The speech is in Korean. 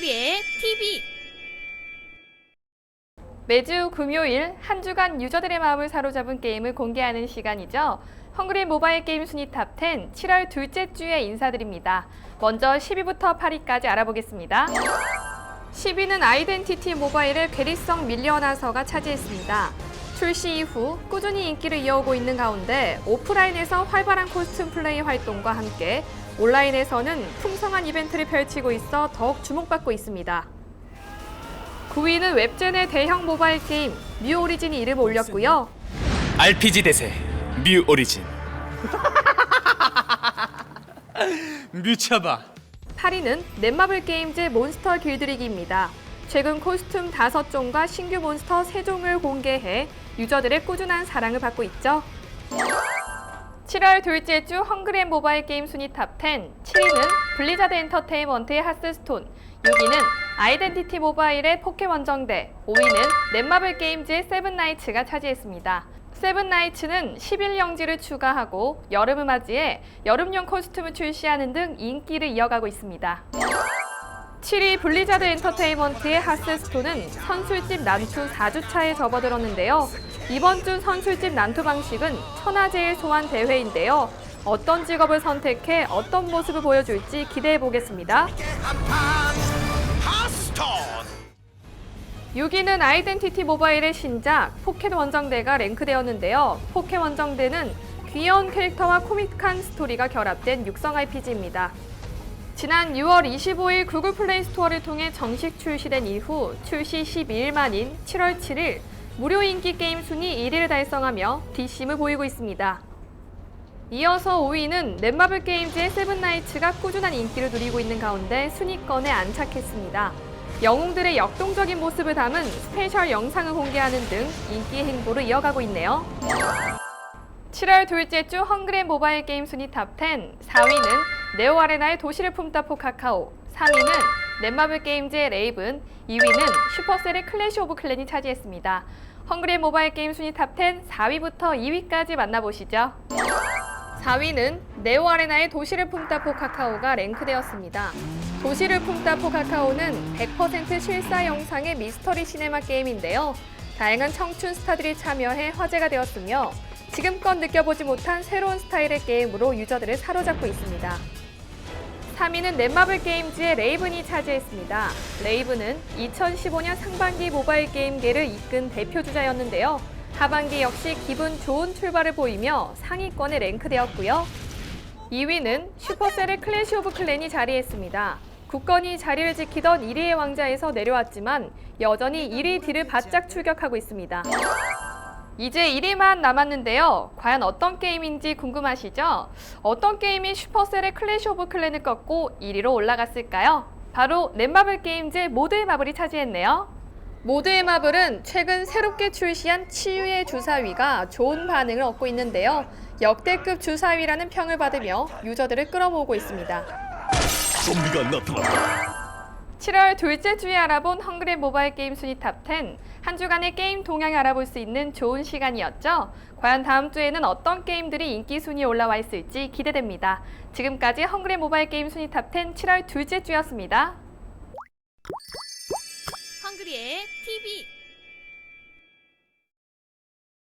헝그리의 TV 매주 금요일 한 주간 유저들의 마음을 사로잡은 게임을 공개하는 시간이죠. 헝그리 모바일 게임 순위 탑10 7월 둘째 주에 인사드립니다. 먼저 10위부터 8위까지 알아보겠습니다. 10위는 아이덴티티 모바일의 괴리성 밀려나서가 차지했습니다. 출시 이후 꾸준히 인기를 이어오고 있는 가운데 오프라인에서 활발한 코스튬 플레이 활동과 함께 온라인에서는 풍성한 이벤트를 펼치고 있어 더욱 주목받고 있습니다. 9위는 웹젠의 대형 모바일 게임 뮤 오리진이 이름을 올렸고요. RPG 대세 뮤 오리진 뮤차바 8위는 넷마블 게임즈 몬스터 길들이기입니다. 최근 코스튬 5종과 신규 몬스터 3종을 공개해 유저들의 꾸준한 사랑을 받고 있죠. 7월 둘째 주 헝그리앤 모바일 게임 순위 탑 10 7위는 블리자드 엔터테인먼트의 하스스톤 6위는 아이덴티티 모바일의 포켓원정대 5위는 넷마블 게임즈의 세븐나이츠가 차지했습니다. 세븐나이츠는 11영지를 추가하고 여름을 맞이해 여름용 코스튬을 출시하는 등 인기를 이어가고 있습니다. 7위 블리자드 엔터테인먼트의 하스스톤은 선술집 난투 4주차에 접어들었는데요. 이번 주 선술집 난투 방식은 천하제일 소환 대회인데요. 어떤 직업을 선택해 어떤 모습을 보여줄지 기대해 보겠습니다. 6위는 아이덴티티 모바일의 신작 포켓 원정대가 랭크되었는데요. 포켓 원정대는 귀여운 캐릭터와 코믹한 스토리가 결합된 육성 RPG입니다. 지난 6월 25일 구글 플레이 스토어를 통해 정식 출시된 이후 출시 12일 만인 7월 7일 무료 인기 게임 순위 1위를 달성하며 뒷심을 보이고 있습니다. 이어서 5위는 넷마블 게임즈의 세븐나이츠가 꾸준한 인기를 누리고 있는 가운데 순위권에 안착했습니다. 영웅들의 역동적인 모습을 담은 스페셜 영상을 공개하는 등 인기 행보를 이어가고 있네요. 7월 둘째 주 헝그레 모바일 게임 순위 탑 10 4위는 네오 아레나의 도시를 품다 포 카카오 3위는 넷마블 게임즈의 레이븐 2위는 슈퍼셀의 클래시 오브 클랜이 차지했습니다. 헝그레 모바일 게임 순위 탑10 4위부터 2위까지 만나보시죠. 4위는 네오 아레나의 도시를 품다 포 카카오가 랭크되었습니다. 도시를 품다 포 카카오는 100% 실사 영상의 미스터리 시네마 게임인데요. 다양한 청춘 스타들이 참여해 화제가 되었으며 지금껏 느껴보지 못한 새로운 스타일의 게임으로 유저들을 사로잡고 있습니다. 3위는 넷마블 게임즈의 레이븐이 차지했습니다. 레이븐은 2015년 상반기 모바일 게임계를 이끈 대표 주자였는데요. 하반기 역시 기분 좋은 출발을 보이며 상위권에 랭크되었고요. 2위는 슈퍼셀의 클래시 오브 클랜이 자리했습니다. 굳건히 자리를 지키던 1위의 왕자에서 내려왔지만 여전히 1위 뒤를 바짝 출격하고 있습니다. 이제 1위만 남았는데요. 과연 어떤 게임인지 궁금하시죠? 어떤 게임이 슈퍼셀의 클래시 오브 클랜을 꺾고 1위로 올라갔을까요? 바로 넷마블 게임즈의 모드의 마블이 차지했네요. 모드의 마블은 최근 새롭게 출시한 치유의 주사위가 좋은 반응을 얻고 있는데요. 역대급 주사위라는 평을 받으며 유저들을 끌어모으고 있습니다. 좀비가 나타났다 7월 둘째 주에 알아본 헝그레 모바일 게임 순위 탑10. 한 주간의 게임 동향을 알아볼 수 있는 좋은 시간이었죠. 과연 다음 주에는 어떤 게임들이 인기 순위에 올라와 있을지 기대됩니다. 지금까지 헝그레 모바일 게임 순위 탑10 7월 둘째 주였습니다. 헝그리의 TV